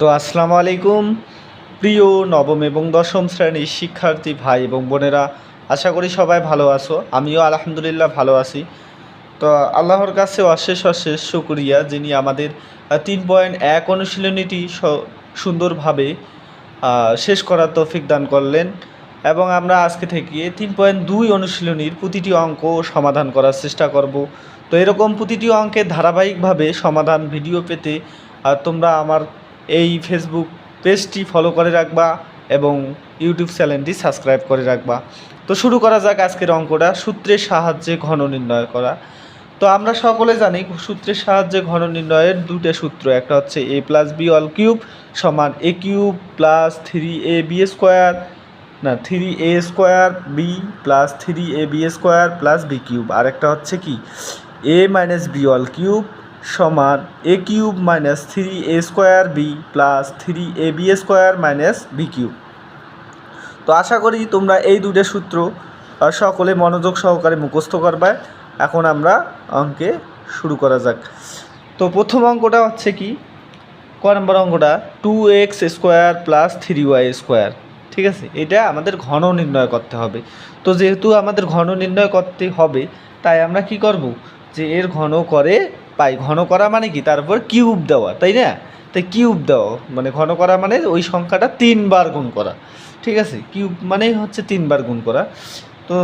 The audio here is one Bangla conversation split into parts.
তো আসসালামু আলাইকুম। প্রিয়, নবম এবং দশম শ্রেণির শিক্ষার্থী ভাই এবং বোনেরা, আশা করি সবাই ভালো আছো। আমিও আলহামদুলিল্লাহ ভালো আছি। তো আল্লাহর কাছে অশেষ অশেষ শুক্রিয়া, যিনি আমাদের তিন পয়েন্ট এক অনুশীলনীটি সুন্দরভাবে শেষ করার তৌফিক দান করলেন এবং আমরা আজকে থেকে তিন পয়েন্ট দুই অনুশীলনীর প্রতিটি অঙ্ক সমাধান করার চেষ্টা করব। তো এরকম প্রতিটি অঙ্কের ধারাবাহিকভাবে সমাধান ভিডিও পেতে তোমরা আমার এই ফেসবুক পেজটি ফলো করে রাখবা এবং ইউটিউব চ্যানেলটি সাবস্ক্রাইব করে রাখবা। তো শুরু করা যাক আজকের অঙ্কটা, সূত্রের সাহায্যে ঘন নির্ণয় করা। তো আমরা সকলে জানি সূত্রের সাহায্যে ঘন নির্ণয়ের দুটো সূত্র, একটা হচ্ছে A plus B all cube সমান A cube plus three A B square না three A square B plus three A B square plus B cube আর একটা হচ্ছে কি? A minus B all cube সমান A cube minus three A square B plus three A B square minus B cube তো আশা করি তোমরা এই দুটো সূত্র সকলে মনোযোগ সহকারে মুখস্থ করবে। এখন আমরা অঙ্কে শুরু করা যাক। তো প্রথম অঙ্কটা হচ্ছে কি? ক নম্বর অঙ্কটা two X square plus three Y square ঠিক আছে? এটা আমাদের ঘন নির্ণয় করতে হবে। তো যেহেতু আমাদের ঘন নির্ণয় করতে হবে, তাই আমরা কি করব? যে এর ঘন করে পাই, ঘন করা মানে কি? তারপর কিউব দেওয়া, তাই না? তাই কিউব দেওয়া মানে ঘন করা মানে ওই সংখ্যাটা তিনবার গুণ করা, ঠিক আছে? কিউব মানে হচ্ছে তিনবার গুণ করা। তো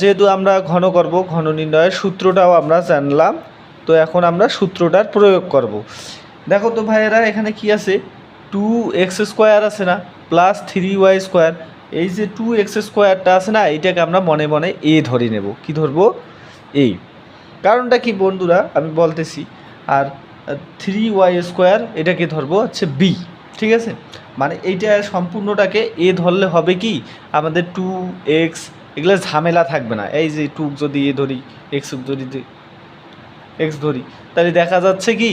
যেহেতু আমরা ঘন করব, ঘন নির্ণয়ের সূত্রটাও আমরা জানলাম, তো এখন আমরা সূত্রটার প্রয়োগ করব। দেখো তো ভাইয়েরা, এখানে কি আছে? টু এক্স স্কোয়ার আছে না? প্লাস থ্রি ওয়াই স্কোয়ার এই যে টু এক্স স্কোয়ারটা আছে না এইটাকে আমরা মনে মনে এ ধরে নেব। কি ধরবো? এই। কারণটা কি বন্ধুরা? আমি বলতেছি, আর থ্রি ওয়াই স্কোয়ার এটাকে ধরবো হচ্ছে বি ঠিক আছে? মানে এইটা সম্পূর্ণটাকে এ ধরলে হবে কি? আমাদের টু এক্স এগুলো ঝামেলা থাকবে না। এই যে টু যদি এ ধরি এক্স যদি এক্স ধরি, তাহলে দেখা যাচ্ছে কি?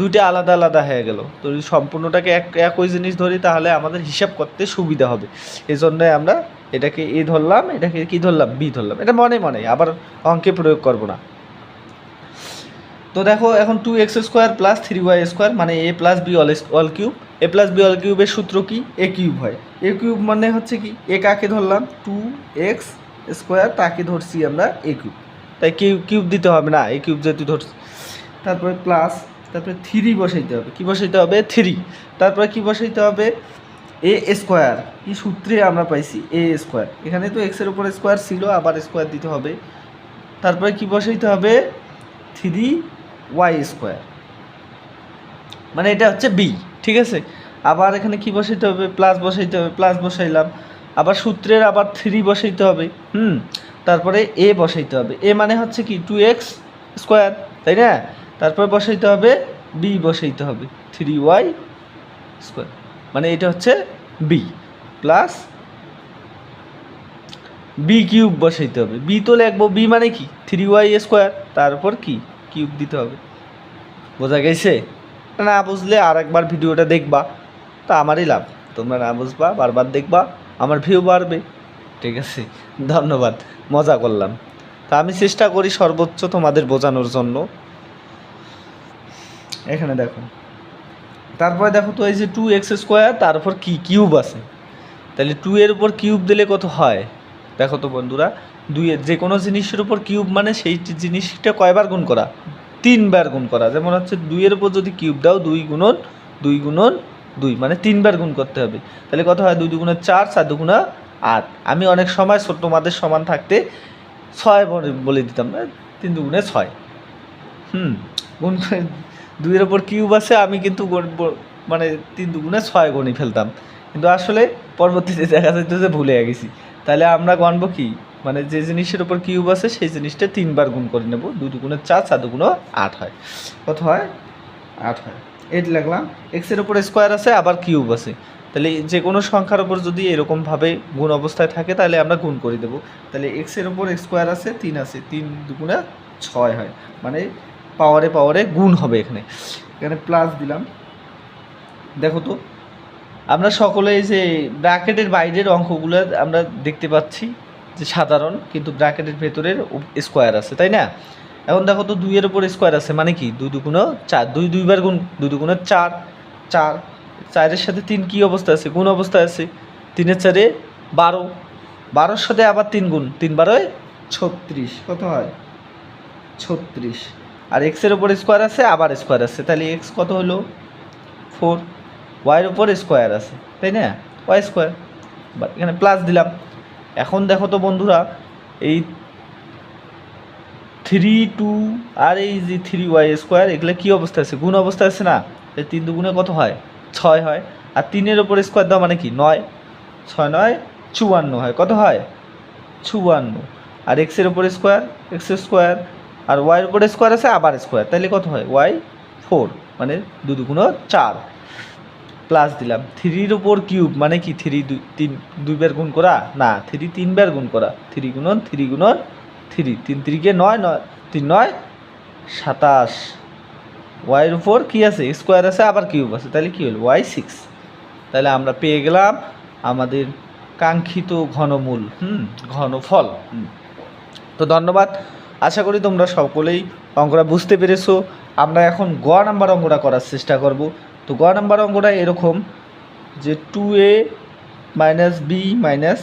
দুইটা আলাদা আলাদা হয়ে গেল। তো যদি সম্পূর্ণটাকে এক, একই জিনিস ধরি, তাহলে আমাদের হিসাব করতে সুবিধা হবে। এই জন্য আমরা এটাকে এ ধরলাম, এটাকে কি ধরলাম? বি ধরলাম। এটা মনে মনে, আবার অঙ্কে প্রয়োগ করব না। তো দেখো, এখন two X square plus three Y square মানে A plus B all all cube A plus B all কিউবের সূত্র কি? এ কিউব হয়। এ কিউব মানে হচ্ছে কি? এ কাকে ধরলাম? টু এক্স স্কোয়ার তাকে ধরছি আমরা এ কিউব তাই কিউব কিউব দিতে হবে না এ কিউব যেহেতু ধরছি। তারপরে প্লাস তারপরে থ্রি বসাইতে হবে। কি বসাইতে হবে? থ্রি তারপরে কি বসাইতে হবে? এ স্কোয়ার কি সূত্রে আমরা পাইছি এ স্কোয়ার এখানে তো এক্সের উপর স্কোয়ার ছিল, আবার স্কোয়ার দিতে হবে। তারপরে কি বসাইতে হবে? Three Y square. মানে এটা হচ্ছে বি ঠিক আছে? আবার এখানে কি বসাইতে হবে? প্লাস বসাইতে হবে, প্লাস বসাইলাম। আবার সূত্রের আবার থ্রি বসাইতে হবে, হুম? তারপরে এ বসাইতে হবে। এ মানে হচ্ছে কি? টু এক্স স্কোয়ার তাই না? তারপরে বসাইতে হবে বি বসাইতে হবে থ্রি ওয়াই স্কোয়ার মানে এটা হচ্ছে বি প্লাস বি কিউব বসাইতে হবে। বি তো লিখব বি মানে কি? থ্রি ওয়াই স্কোয়ার তারপর কি? কিউব দিতে হবে। বোঝা গেছে? না বুঝলে আর একবার ভিডিওটা দেখবা, তা আমারই লাভ। তোমরা না বুঝবা, বারবার দেখবা, আমার ভিউ বাড়বে। ঠিক আছে? ধন্যবাদ, মজা করলাম। তা আমি চেষ্টা করি সর্বোচ্চ তোমাদের বোঝানোর জন্য। এখানে দেখো। তারপরে দেখো তো এই যে টু এক্স স্কোয়ার তারপর কি কিউব আছে? তাহলে টু এর উপর কিউব দিলে কত হয়? দেখো তো বন্ধুরা দুইয়ের যে কোনো জিনিসের উপর কিউব মানে সেই জিনিসটা কয়বার গুণ করা? তিনবার গুণ করা। যেমন হচ্ছে দুইয়ের উপর যদি কিউব দাও, দুই গুণন দুই গুণন, দুই। মানে তিনবার গুণ করতে হবে। তাহলে কত হয়? দুই দুগুণে চার চার দুগুণা আট। আমি অনেক সময় ছোট তোমাদের সমান থাকতে ছয় বলে- দিতাম তিন দুগুণে ছয়। হুম, গুণ দুইয়ের ওপর কিউব আছে, আমি কিন্তু মানে তিন দুগুণে ছয় গণি ফেলতাম। কিন্তু আসলে পরবর্তীতে দেখা যেত যে ভুলে গেছি। তাহলে আমরা গণব কি? মানে যে জিনিসের উপর কিউব আছে, সেই জিনিসটা তিনবার গুণ করে নেব। দুই দুগুণে চার চার দুগুণে আট হয়। কত হয়? আট হয়। এইট লাগলাম এক্সের উপর স্কোয়ার আছে, আবার কিউব আছে। তাহলে যে কোনো সংখ্যার উপর যদি এরকমভাবে গুণ অবস্থায় থাকে, তাহলে আমরা গুণ করে দেবো। তাহলে এক্সের উপর স্কোয়ার আছে, তিন আছে, তিন দুগুণে ছয় হয়। মানে পাওয়ারে পাওয়ারে গুণ হবে এখানে। এখানে প্লাস দিলাম। দেখো তো, আমরা সকলে যে ব্র্যাকেটের বাইরের অঙ্কগুলো আমরা দেখতে পাচ্ছি। যে সাধারণ, কিন্তু ব্র্যাকেটের ভেতরের স্কোয়ার আছে, তাই না? এখন দেখো তো দুইয়ের উপর স্কোয়ার আছে মানে কি? দুই দুগুণ চার, দুই দুইবার গুণ, দুই দুগুণে চার চার, চারের সাথে তিন কী অবস্থা আছে? গুণ অবস্থা আছে, তিনের চারে বারো, বারোর সাথে আবার তিন গুণ, তিন বারোয় ছত্রিশ, কত হয়? ছত্রিশ। আর এক্সের ওপর স্কোয়ার আছে, আবার স্কোয়ার আছে, তাহলে এক্স কত হলো? ফোর ওয়াইয়ের উপর স্কোয়ার আছে, তাই না? ওয়াই স্কোয়ার এখানে প্লাস দিলাম। এখন দেখো তো বন্ধুরা, এই থ্রি টু আর এই যে থ্রি ওয়াই স্কোয়ার এগুলো কী অবস্থা আছে? গুণ অবস্থা আছে না? এই তিন দুগুণে কত হয়? ছয় হয়। আর তিনের ওপর স্কোয়ার দেওয়া মানে কি? নয়। ছয় নয়, চুয়ান্ন হয়। কত হয়? চুয়ান্ন। আর এক্সের ওপর স্কোয়ার এক্স স্কোয়ার আর ওয়াইয়ের উপরে স্কোয়ার আছে আবার স্কোয়ার তাহলে কত হয়? ওয়াই ফোর মানে দু দুগুণ চার। প্লাস দিলাম। থ্রির ওপর কিউব মানে কি? থ্রি দুই, তিন দুইবার গুণ করা? না থ্রি তিনবার গুণ করা। থ্রি গুণন থ্রি গুণন থ্রি তিন তিরিকে নয় নয়, তিন নয়, সাতাশ। ওয়াইয়ের উপর কী আছে? স্কোয়ার আছে, আবার কিউব আছে। তাহলে কী হলো? ওয়াই সিক্স তাহলে আমরা পেয়ে গেলাম আমাদের কাঙ্ক্ষিত ঘনমূল, হুম, ঘনফল। তো ধন্যবাদ। আশা করি তোমরা সকলেই অঙ্কটা বুঝতে পেরেছ। আমরা এখন গ নাম্বার অঙ্কটা করার চেষ্টা করব। তো গ নাম্বার অঙ্কটা এরকম যে two A minus B minus